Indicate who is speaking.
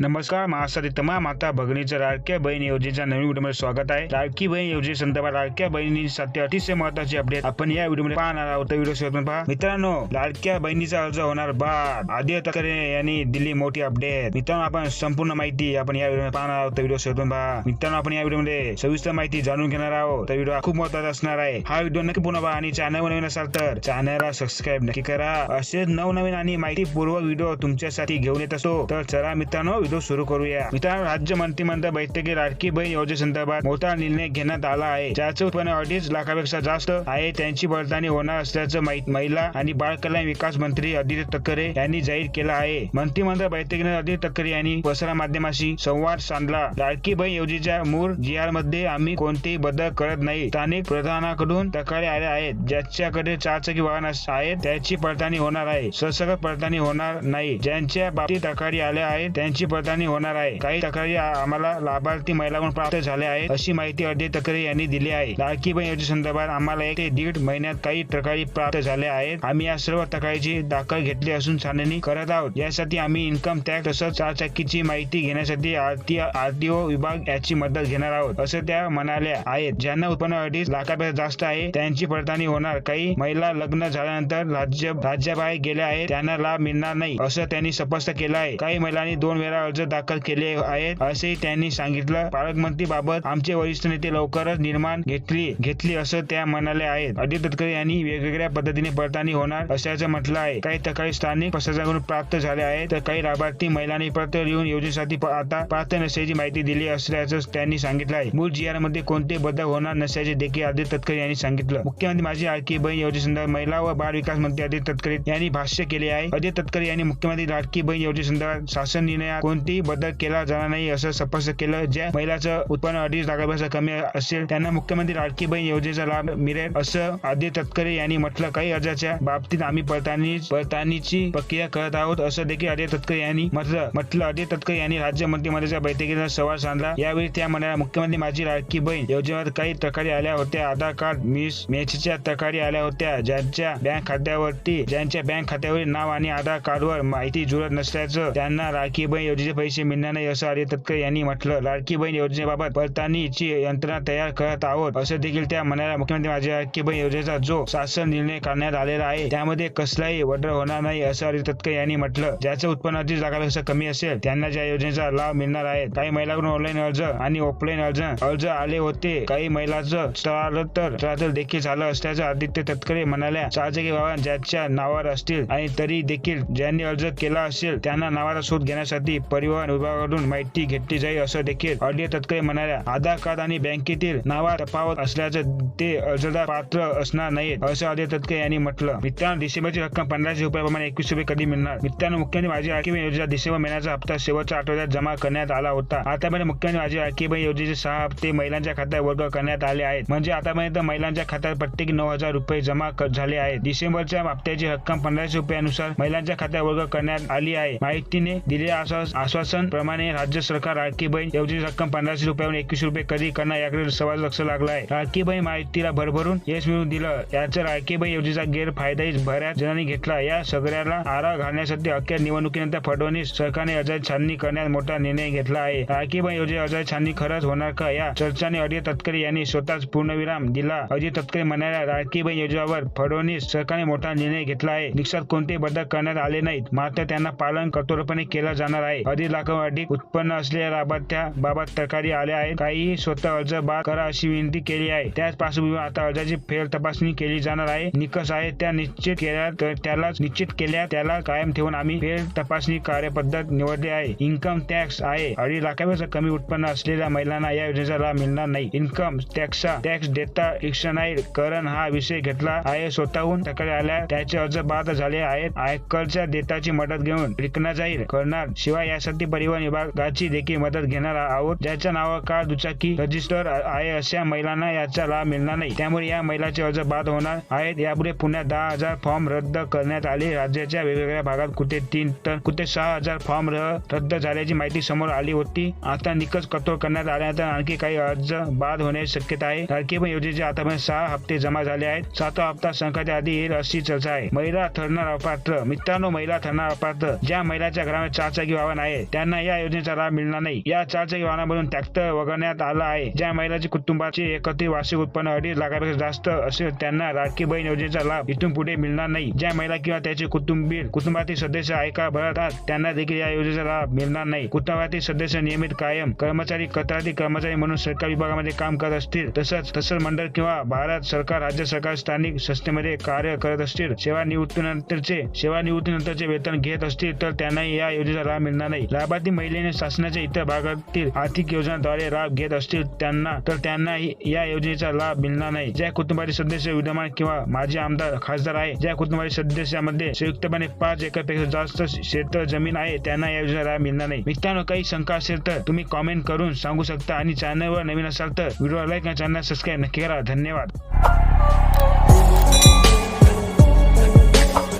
Speaker 1: नमस्कार महाराष्ट्रातील तमाम माता भगिनीचं लाडक्या बहीण योजनेच्या नवीन व्हिडिओमध्ये स्वागत आहे. लाडकी बहीण योजनेसंदर्भात लाडक्या सत्य अतिशय महत्वाची अपडेट आपण या व्हिडिओमध्ये पाहणार आहोत. व्हिडिओ शेवटून पहा. मित्रांनो लाडक्या बहिणीचा अर्ज होणार बाद. आदित्य ठाकरे यांनी दिली मोठी अपडेट मित्रांनो आपण संपूर्ण माहिती आपण या व्हिडिओ पाहणार आहोत. व्हिडिओ शोधून पहा. मित्रांनो आपण या व्हिडिओमध्ये सविस्तर माहिती जाणून घेणार आहोत. तर व्हिडिओ खूप महत्त्वाचा असणार आहे. हा व्हिडिओ नक्की पुन्हा पहा आणि चॅनल नवीन असाल तर चॅनलला सबस्क्राईब नक्की करा. असेच नवनवीन आणि माहितीपूर्वक व्हिडिओ तुमच्यासाठी घेऊन येत असतो. तर चला मित्रांनो व्हिडिओ सुरू करूया मित्रांनो राज्य मंत्रिमंडळ बैठकीत लाडकी बहीण योजनेसंदर्भात मोठा निर्णय घेण्यात आला आहे ज्याचं उत्पन्न अडीच लाखापेक्षा जास्त आहे त्यांची पडताळणी होणार असल्याचं महिला आणि बाळ कल्याण विकास मंत्री आदित्य तक्करे यांनी जाहीर केला आहे मंत्रिमंडळ बैठकीने आदित्य तक्करे यांनी प्रसार माध्यमाशी संवाद साधला लाडकी बहीण योजनेच्या मूळ जी आरमध्ये आम्ही कोणतेही बदल करत नाही स्थानिक प्रधानाकडून तक्रारी आल्या आहेत ज्याच्याकडे चारचाकी वाहन आहेत त्याची पडताळणी होणार आहे सरसकट पडताळणी होणार नाही ज्यांच्या बाबतीत तक्रारी आल्या आहेत त्यांची पडताळणी होणार आहे. काही तक्रारी आम्हाला लाभार्थी महिलाकडून प्राप्त झाल्या आहेत अशी माहिती अजय तक्रारी यांनी दिली आहे. लाडकी बहीण योजनेसंदर्भात आम्हाला एक ते दीड महिन्यात काही तक्रारी प्राप्त झाल्या आहेत. आम्ही या सर्व तक्रारीची दाखल घेतली असून छाननी करत आहोत. यासाठी आम्ही इन्कम टॅक्स तसंच चारचाकीची माहिती घेण्यासाठी आरटी आरटीओ विभाग याची मदत घेणार आहोत असं त्या म्हणाल्या आहेत. ज्यांना उत्पन्न अडीच लाखापेक्षा जास्त आहे त्यांची पडताळणी होणार. काही महिला लग्न झाल्यानंतर राज्य राज्याबाहेर गेल्या आहेत त्यांना लाभ मिळणार नाही असं त्यांनी स्पष्ट केलं आहे. काही महिलांनी दोन वेळा अर्ज दाखल केले आहेत असेही त्यांनी सांगितलं. पालकमंत्री बाबत आमचे वरिष्ठ नेते लवकरच निर्माण घेतली घेतली असं त्या म्हणाले आहेत. अजित तटकरे यांनी वेगवेगळ्या पद्धतीने पडताळणी होणार असल्याचं म्हटलं आहे. काही तक्रारी स्थानिक प्रशासनाकडून प्राप्त झाल्या आहेत तर काही लाभार्थी महिलांनी पत्र लिहून योजनेसाठी आता पात्र नसल्याची माहिती दिली असल्याचं त्यांनी सांगितलं आहे. मूळ जी आरमध्ये कोणते बदल होणार नसल्याचे देखील आदित्य तटकरे यांनी सांगितलं. मुख्यमंत्री माझी लाडकी बहीण योजनेसंदर्भात महिला व बाल विकास मंत्री आदित्य तटकरे यांनी भाष्य केले आहे. अजय तटकरे यांनी मुख्यमंत्री लाडकी बहीण योजनेसंदर्भात शासन निर्णयात कोणतीही बदल केला जाणार नाही असं स्पष्ट केलं. ज्या महिलाचं उत्पन्न अडीच लाखापेक्षा कमी असेल त्यांना मुख्यमंत्री लाडकी बहीण योजनेचा लाभ मिळेल असं आदित्य तटकरे यांनी म्हटलं. काही अर्जाच्या बाबतीत आम्ही पडताळणी पडताळणीची प्रक्रिया करत आहोत असं देखील आदित्य तटकरे यांनी म्हटलं. म्हटलं आदित्य तटकरे यांनी राज्य मंत्रिमंडळाच्या बैठकीचा संवाद साधला. यावेळी त्या म्हणाल्या मुख्यमंत्री माझी लाडकी बहीण योजनेवर काही तक्रारी आल्या होत्या. आधार कार्ड मिस मॅचच्या तक्रारी आल्या होत्या. ज्यांच्या बँक खात्यावरती ज्यांच्या बँक खात्यावरील नाव आणि आधार कार्डवर माहिती जुळत नसल्याचं त्यांना लाडकी बहीण योजनेचे पैसे मिळणार नाही असं आदित्य तटकरे यांनी म्हटलं. लाडकी बहीण योजनेबाबत पडताळणीची यंत्रणा तयार करत आहोत असं देखील त्या म्हणाल्या. मुख्यमंत्री माझी लाडकी बहीण योजनेचा जो शासन निर्णय करण्यात आलेला आहे त्यामध्ये कसलाही वडर होणार नाही असं आदित्य तटकरे यांनी म्हटलं. ज्याचं उत्पन्न अडीच लाखापेक्षा कमी असेल त्यांना ज्या योजनेचा लाभ मिळणार आहे काही महिलांकडून ऑनलाईन अर्ज आणि ऑफलाईन अर्ज अर्ज आले होते. काही महिलांचं स्थलांतर स्थलांतर देखील झालं असल्याचं आदित्य तटकरे म्हणाल्या. चारचाकी बाबा ज्याच्या नावावर असतील आणि तरी देखील ज्यांनी अर्ज केला असेल त्यांना नावाचा शोध घेण्यासाठी परिवहन विभागाकडून माहिती घेतली जाईल असं देखील अडले तटकरे म्हणाल्या. आधार कार्ड आणि बँकेतील नावा तफावत असल्याचं ते अर्जदार पात्र असणार नाहीत असं अडले तटकरे यांनी म्हटलं. मित्रांनो डिसेंबरची रक्कम पंधराशे रुपयाप्रमाणे एकवीस रुपये कधी मिळणार? मित्रांनो मुख्यमंत्री माझी लाडकी योजना डिसेंबर महिन्याचा हप्ता शेवटच्या आठवड्यात जमा करण्यात आला होता. आतापर्यंत मुख्यमंत्री माझी आखीबाई योजनेचे सहा हप्ते महिलांच्या खात्यात वर्ग करण्यात आले आहेत. म्हणजे आतापर्यंत महिलांच्या खात्यात प्रत्येकी नऊ हजार रुपये जमा झाले आहेत. डिसेंबरच्या हप्त्याची रक्कम पंधराशे रुपयानुसार महिलांच्या खात्यात वर्ग करण्यात आली आहे. माहितीने दिलेल्या असं आश्वासन प्रमाणे राज्य सरकार लाडकी बहीण योजनेची रक्कम पंधराशे रुपयाहून एकवीस रुपये कधी करणार याकडे सवाल लक्ष लागलं आहे लाडकी बहीण माहितीला भरभरून यश मिळवून दिलं. याचा लाडकी बहीण योजनेचा गैरफायदाही बऱ्याच जणांनी घेतला. या सगळ्याला आळा घालण्यासाठी अखेर निवडणुकीनंतर फडणवीस सरकारने अजय छाननी करण्यात मोठा निर्णय घेतला आहे. लाडकी बहीण योजने अजय छाननी खरंच होणार का? या चर्चाने अजय तटकरे यांनी स्वतःच पूर्णविराम दिला. अजय तटकरे म्हणाल्या राळकीबाई बहीण योजनेवर फडणवीस सरकारने मोठा निर्णय घेतला आहे. निकषात कोणते बदल करण्यात आले नाहीत. मात्र त्यांना पालन कठोरपणे केलं जाणार आहे. अधिक लाखांवर अधिक उत्पन्न असलेल्या लाभार्थ्या बाबत तक्रारी आल्या आहेत. काही स्वतः अर्ज बाद करा अशी विनंती केली आहे. त्याच पार्श्वभूमीवर आता अर्जाची फेर तपासणी केली जाणार आहे. निकष आहे त्या निश्चित केल्या तर त्याला निश्चित केल्या त्याला कायम ठेवून आम्ही फेर तपासणी कार्यपद्धत निवडली आहे. इन्कम टॅक्स आहे. अडीच लाखापेक्षा कमी उत्पन्न असलेल्या महिलांना या योजनेचा लाभ मिळणार नाही. इन्कम टॅक्सचा टॅक्स डेटा नाही. करण हा विषय घेतला आहे. स्वतःहून तक्रारी आल्या. त्याचे अर्ज बाद झाले आहेत. आयकरच्या देताची मदत घेऊन विकणार जाईल. करणार. शिवाय या यासाठी परिवहन विभागाची देखील मदत घेणार आहोत. ज्याच्या नावावर कार दुचाकी रजिस्टर आहे अशा महिलांना याचा लाभ मिळणार नाही. त्यामुळे या महिलाचे अर्ज बाद होणार आहेत. यापुढे पुण्यात दहा हजार फॉर्म रद्द करण्यात आले. राज्याच्या वेगवेगळ्या भागात कुठे तीन तर कुठे सहा हजार फॉर्म र- रद्द झाल्याची माहिती समोर आली होती. आता निकष कठोर करण्यात आल्यानंतर आणखी काही अर्ज बाद होण्याची शक्यता आहे. लाडकी योजनेचे आतापर्यंत सहा हप्ते जमा झाले आहेत. सातवा हप्ता संकटाच्या आधी येईल अशी चर्चा आहे. महिला ठरणार अपात्र. मित्रांनो महिला ठरणार अपात्र. ज्या महिलाच्या घरामध्ये चारचाकी वाहन आहे आहे. त्यांना या योजनेचा लाभ मिळणार नाही. या चारचाकी वाहनामधून ट्रॅक्टर वगळण्यात आला आहे. ज्या महिलाचे कुटुंबाचे एकत्रित वार्षिक उत्पन्न अडीच लाखापेक्षा जास्त असेल त्यांना लाडकी बहीण योजनेचा लाभ इथून पुढे मिळणार नाही. ज्या महिला किंवा त्याचे कुटुंबीय कुटुंबातील सदस्य आयकर भरतात त्यांना देखील या योजनेचा लाभ मिळणार नाही. कुटुंबातील सदस्य नियमित कायम कर्मचारी कतरातील कर्मचारी म्हणून सरकारी विभागामध्ये काम करत असतील तसंच तसंच मंडळ किंवा भारत सरकार राज्य सरकार स्थानिक संस्थेमध्ये कार्य करत असतील सेवानिवृत्तीनंतरचे सेवानिवृत्तीनंतरचे वेतन घेत असतील तर त्यांनाही या योजनेचा लाभ मिळणार नाही. लाभार्थी महिलेने शासनाच्या इतर भागातील आर्थिक योजनाद्वारे लाभ घेत असतील त्यांना तर त्यांनाही या योजनेचा लाभ मिळणार नाही. ज्या कुटुंबातील सदस्य विद्यमान किंवा माजी आमदार खासदार आहे ज्या कुटुंबातील सदस्यामध्ये संयुक्तपणे पाच एकरपेक्षा जास्त शेत जमीन आहे त्यांना या योजनेचा लाभ मिळणार नाही. मित्रांनो काही शंका असेल तर तुम्ही कॉमेंट करून सांगू शकता आणि चॅनलवर नवीन असाल तर व्हिडिओ लाईक आणि चॅनल सबस्क्राईब नक्की करा. धन्यवाद.